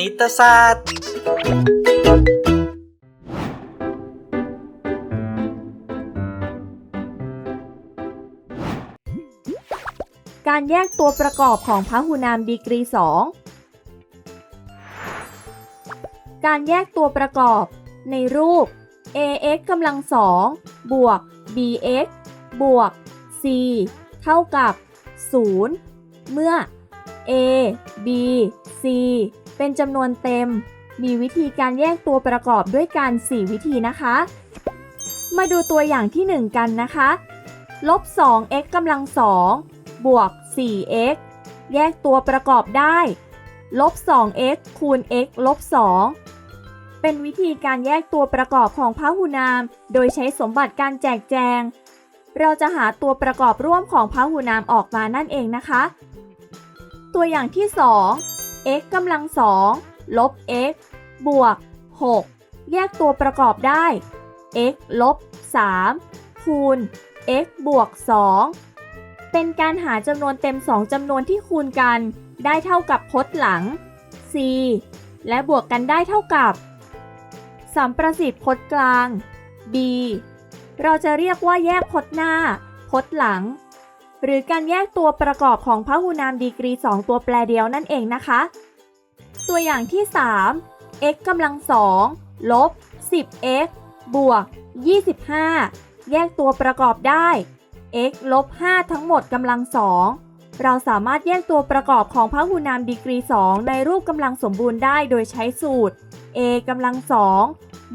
ณิตศาสตร์ การแยกตัวประกอบของพหุนามดีกรี 2 การแยกตัวประกอบ ในรูป ax กำลังสองบวก bx บวก c เท่ากับ 0 เมื่อ a b c เป็นจำนวนเต็ม มีวิธีการแยกตัวประกอบด้วยการ4วิธีนะคะ มาดูตัวอย่างที่ 1 กันนะคะลบ 2x กำลังสองบวก 4x แยกตัวประกอบได้ลบ 2x คูณ x ลบ 2 เป็นวิธีการแยกตัวประกอบของพหุนาม โดยใช้สมบัติการแจกแจง เราจะหาตัวประกอบร่วมของพหุนามออกมานั่นเองนะคะ ตัวอย่างที่ 2 x กำลังสองลบ x บวก 6 แยกตัวประกอบได้ x ลบ 3 คูณ x บวก 2 เป็นการหาจำนวนเต็ม 2จำนวนที่คูณกัน ได้เท่ากับพจน์หลัง c และบวกกันได้เท่ากับสัมประสิทธิ์พจน์กลาง b เราจะเรียกว่าแยกพจน์หน้า พจน์หลัง หรือการแยกตัวประกอบของพหุนามดีกรี 2 ตัวแปรเดียวนั่นเองนะคะ ตัวอย่างที่ 3 x กำลังสองลบ 10x บวก 25 แยกตัวประกอบได้ x ลบ 5 ทั้งหมดกำลังสองเราสามารถแยกตัวประกอบของพหุนามดีกรี 2 ในรูปกำลังสมบูรณ์ได้โดยใช้สูตร a กำลังสอง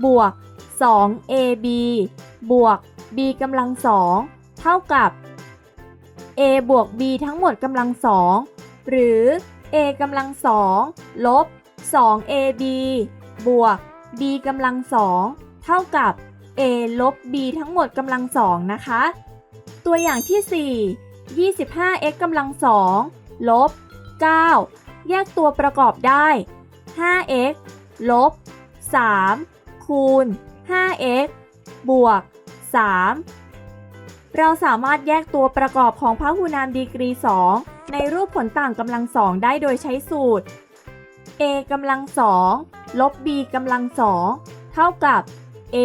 บวก 2ab บวก b กำลังสองเท่ากับ a บวก b ทั้งหมดกำลังสองหรือ a กำลังสองลบ 2ab บวก b กำลังสองเท่ากับ a ลบ b ทั้งหมดกำลังสองนะคะ ตัวอย่างที่ 4 25x กำลังสองลบ 9 แยกตัวประกอบได้ 5x ลบ 3 คูณ 5x บวก 3 เราสามารถแยกตัวประกอบของพหุนามดีกรี 2 ในรูปผลต่างกำลังสองได้โดยใช้สูตร a กำลังสองลบ b กำลังสองเท่ากับ a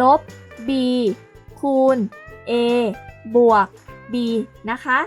ลบ b คูณ a บวก b นะคะ